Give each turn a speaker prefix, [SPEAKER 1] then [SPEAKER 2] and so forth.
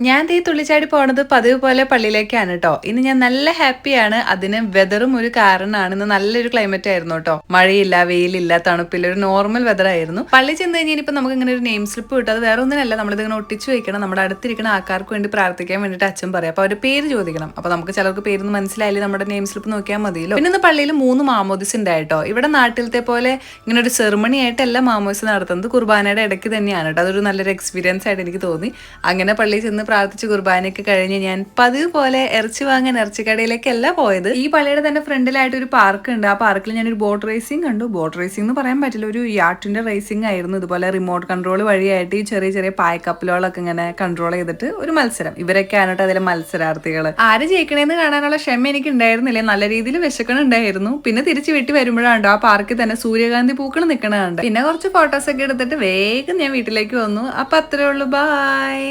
[SPEAKER 1] ഞാൻ ദേ തുള്ളിച്ചാടി പോണത് പതിവ് പോലെ പള്ളിയിലേക്കാണ് കേട്ടോ ഇന്ന് ഞാൻ നല്ല ഹാപ്പിയാണ്. അതിന് വെതറും ഒരു കാരണമാണ്. ഇന്ന് നല്ലൊരു ക്ലൈമറ്റ് ആയിരുന്നു കേട്ടോ മഴയില്ല വെയിലില്ല തണുപ്പില്ല ഒരു നോർമൽ വെതർ ആയിരുന്നു. പള്ളി ചെന്ന് കഴിഞ്ഞാൽ ഇപ്പൊ നമുക്ക് ഇങ്ങനെ ഒരു നെയിം സ്ലിപ്പ് കിട്ടും. അത് വേറെ ഒന്നിനല്ല. നമ്മൾ ഇങ്ങനെ ഒട്ടിച്ചു വെക്കണം. നമ്മുടെ അടുത്തിരിക്കുന്ന ആൾക്കാർക്ക് വേണ്ടി പ്രാർത്ഥിക്കാൻ വേണ്ടിയിട്ട് അച്ഛൻ പറയാം. അപ്പൊ അവരുടെ പേര് ചോദിക്കണം. അപ്പൊ നമുക്ക് ചിലർക്ക് പേരൊന്നും മനസ്സിലായില്ലേ? നമ്മുടെ നെയിം സ്ലിപ്പ് നോക്കിയാൽ മതിയല്ലോ. പിന്നെ പള്ളിയിൽ മൂന്ന് മാമോദിസ് ഉണ്ടായിട്ടോ ഇവിടെ നാട്ടിലത്തെ പോലെ ഇങ്ങനെ ഒരു സെറിമണി ആയിട്ടല്ല മാമോദിസ് നടത്തുന്നത്. കുർബാനയുടെ ഇടയ്ക്ക് തന്നെയാണ് കേട്ടോ അതൊരു നല്ലൊരു എക്സ്പീരിയൻസ് ആയിട്ട് എനിക്ക് തോന്നി. അങ്ങനെ പള്ളിയിൽ ചെന്ന് പ്രാർത്ഥിച്ച് കുർബാനയൊക്കെ കഴിഞ്ഞ് ഞാൻ പതിവ് പോലെ ഇറച്ചി വാങ്ങാൻ ഇറച്ചിക്കടയിലേക്കല്ല പോയത്. ഈ പള്ളിയുടെ തന്നെ ഫ്രണ്ടിലായിട്ട് ഒരു പാർക്ക് ഉണ്ട്. ആ പാർക്കിൽ ഞാനൊരു ബോട്ട് റേസിംഗ് കണ്ടു. ബോട്ട് റേസിംഗ് എന്ന് പറയാൻ പറ്റില്ല. ഒരു യാട്ടിന്റെ റേസിംഗ് ആയിരുന്നു. ഇതുപോലെ റിമോട്ട് കൺട്രോൾ വഴിയായിട്ട് ഈ ചെറിയ ചെറിയ പായക്കപ്പലുകളൊക്കെ ഇങ്ങനെ കൺട്രോൾ ചെയ്തിട്ട് ഒരു മത്സരം. ഇവരൊക്കെയാണ് ആണോട്ട് അതിലെ മത്സരാർത്ഥികൾ ആര് ജയിക്കണേന്ന് കാണാനുള്ള ക്ഷമ എനിക്ക് ഉണ്ടായിരുന്നില്ല. നല്ല രീതിയിൽ വിശക്കണുണ്ടായിരുന്നു. പിന്നെ തിരിച്ചു വീട്ടിൽ വരുമ്പോഴാണ് ആ പാർക്കിൽ തന്നെ സൂര്യകാന്തി പൂക്കൾ നിൽക്കണുണ്ട് പിന്നെ കുറച്ച് ഫോട്ടോസ് ഒക്കെ എടുത്തിട്ട് വേഗം ഞാൻ വീട്ടിലേക്ക് വന്നു. അപ്പൊ അത്രേ ഉള്ളൂ. ബായ്